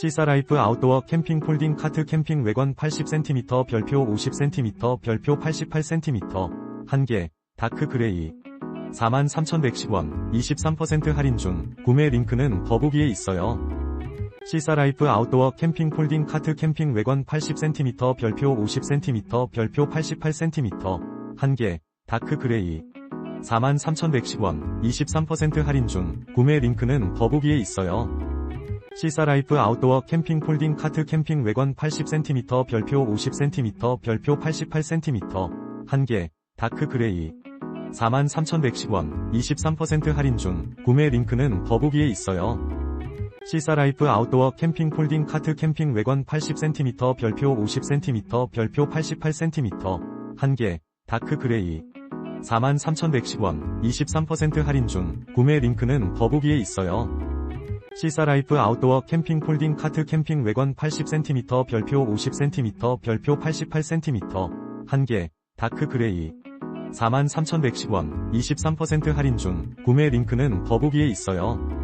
시사라이프 아웃도어 캠핑 폴딩 카트 캠핑 외관 80cm 별표 50cm 별표 88cm 1개 다크 그레이 43,110원 23% 할인 중 구매 링크는 더보기에 있어요. 시사라이프 아웃도어 캠핑 폴딩 카트 캠핑 외관 80cm 별표 50cm 별표 88cm 1개 다크 그레이 43,110원 23% 할인 중 구매 링크는 더보기에 있어요. 시사라이프 아웃도어 캠핑 폴딩 카트 캠핑 외관 80cm 별표 50cm 별표 88cm 1개 다크 그레이 43,110원 23% 할인 중 구매 링크는 더보기에 있어요. 시사라이프 아웃도어 캠핑 폴딩 카트 캠핑 외관 80cm 별표 50cm 별표 88cm 1개 다크 그레이 43,110원 23% 할인 중 구매 링크는 더보기에 있어요. 시사라이프 아웃도어 캠핑 폴딩 카트 캠핑 외관 80cm 별표 50cm 별표 88cm 1개 다크 그레이 43,110원 23% 할인 중 구매 링크는 더보기에 있어요.